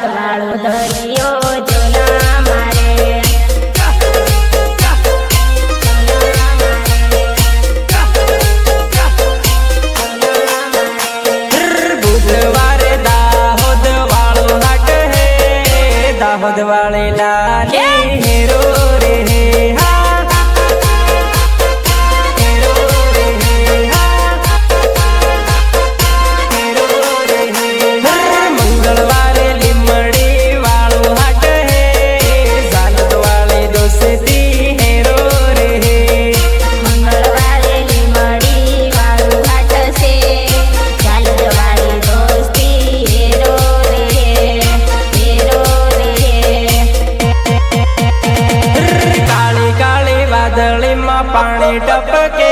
હાથ વાળો દરિયો જોના મારે દાહોદ વાળે લાલે હેરો पानी टपके